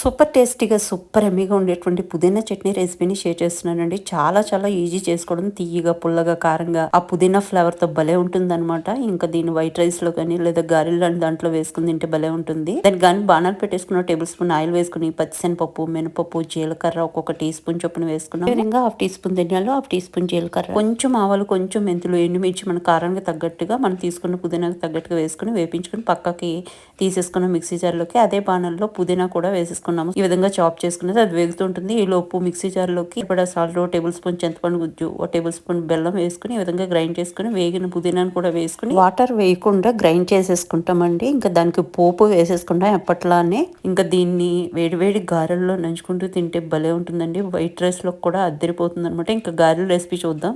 Super టేస్టీగా super ఎమ్మిగా ఉండేటువంటి పుదీనా చట్నీ రెసిపీని షేర్ చేస్తున్నానండి. చాలా చాలా ఈజీ చేసుకోవడం తీయగా పుల్లగా కారంగా ఆ పుదీనా ఫ్లేవర్తో భలే ఉంటుంది అనమాట ఇంకా దీన్ని వైట్ రైస్లో కానీ లేదా గారెలు లాంటి దాంట్లో వేసుకుని తింటే భలే ఉంటుంది. దానికి కానీ బాణాలు పెట్టేసుకున్న టేబుల్ స్పూన్ ఆయిల్ వేసుకుని పచ్చిశనపప్పు మినపప్పు జీలకర్ర ఒక్కొక్క టీ స్పూన్ చొప్పున వేసుకున్నాం. విధంగా హాఫ్ టీ స్పూన్ ధనియాలు హాఫ్ టీ స్పూన్ జీలకర్ర. కొంచెం ఆవాలు కొంచెం మెంతులు ఎండుమిర్చి మన కారానికి తగ్గట్టుగా మనం తీసుకున్న పుదీనాకి తగ్గట్టుగా వేసుకుని వేపించుకుని పక్కకి తీసేసుకున్న మిక్సీ జార్లోకి అదే బాణంలో పుదీనా కూడా వేసేసుకున్నాము ఈ విధంగా చాప్ చేసుకున్నది అది వేగుతుంటుంది ఈ లోపు మిక్సీ జార్లోకి ఇప్పుడు సాల్ట్ టేబుల్ స్పూన్ చింతపండు గుజ్జు ఒక టేబుల్ స్పూన్ బెల్లం వేసుకుని ఈ విధంగా గ్రైండ్ చేసుకుని వేగిన పుదీనాను కూడా వేసుకుని వాటర్ వేయకుండా గ్రైండ్ చేసేసుకుంటామండి. ఇంకా దానికి పోపు వేసేసుకుంటాం ఎప్పట్లానే. ఇంకా దీన్ని వేడివేడి గారెల్లో నంచుకుంటూ తింటే భలే ఉంటుందండి. వైట్ రైస్లో కూడా అద్దరిపోతుంది అనమాట ఇంకా గారెల రెసిపీ చూద్దాం.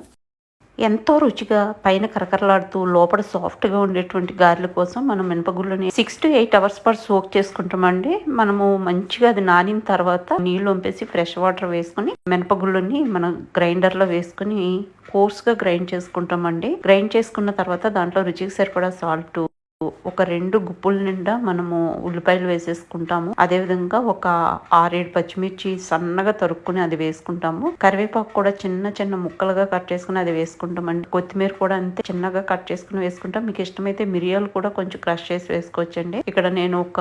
ఎంతో రుచిగా పైన కరకరలాడుతూ లోపల సాఫ్ట్గా ఉండేటువంటి గారెల కోసం మనం మినపగుళ్ళని సిక్స్ టు ఎయిట్ అవర్స్ పాటు సోక్ చేసుకుంటామండి. మనము మంచిగా అది నానిన తర్వాత నీళ్ళు వంపేసి ఫ్రెష్ వాటర్ వేసుకుని మినపగుళ్ళని మనం గ్రైండర్లో వేసుకుని కోర్స్గా గ్రైండ్ చేసుకుంటామండి. గ్రైండ్ చేసుకున్న తర్వాత దాంట్లో రుచికి సరిపడా సాల్ట్ ఒక రెండు గుప్పుల నిండా మనము ఉల్లిపాయలు వేసేసుకుంటాము. అదే విధంగా ఒక ఆరేడు పచ్చిమిర్చి సన్నగా తరుక్కుని అది వేసుకుంటాము. కరివేపాకు కూడా చిన్న చిన్న ముక్కలుగా కట్ చేసుకుని అది వేసుకుంటామండి. కొత్తిమీర కూడా అంతే చిన్నగా కట్ చేసుకుని వేసుకుంటాం. మీకు ఇష్టమైతే మిరియాలు కూడా కొంచెం క్రష్ చేసి వేసుకోవచ్చండి. ఇక్కడ నేను ఒక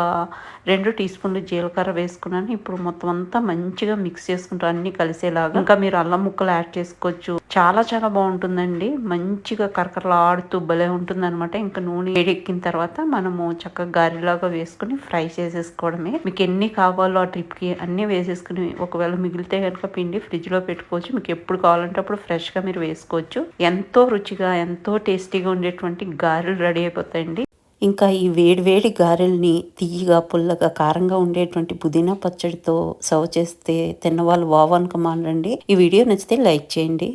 రెండు టీ స్పూన్లు జీలకర్ర వేసుకున్నాను. ఇప్పుడు మొత్తం అంతా మంచిగా మిక్స్ చేసుకుంటాం అన్ని కలిసేలాగా. ఇంకా మీరు అల్లం ముక్కలు యాడ్ చేసుకోవచ్చు. చాలా చాలా బాగుంటుందండి. మంచిగా కరకరలాడుతూ భలే ఉంటుంది అనమాట ఇంకా నూనె వేడెక్కిన తర్వాత మనము చక్కగా గారెలాగా వేసుకుని ఫ్రై చేసేసుకోవడమే. మీకు ఎన్ని కావాలో ఆ ట్రిప్కి అన్నీ వేసేసుకుని ఒకవేళ మిగిలితే కనుక పిండి ఫ్రిడ్జ్లో పెట్టుకోవచ్చు. మీకు ఎప్పుడు కావాలంటే అప్పుడు ఫ్రెష్గా మీరు వేసుకోవచ్చు. ఎంతో రుచిగా ఎంతో టేస్టీగా ఉండేటువంటి గారెలు రెడీ అయిపోతాయండి. ఇంకా ఈ వేడివేడి గారెల్ని తీయగా పుల్లగా కారంగా ఉండేటువంటి పుదీనా పచ్చడితో సర్వ్ చేస్తే తిన్నవాళ్ళు వావనుకమానండి ఈ వీడియో నచ్చితే లైక్ చేయండి.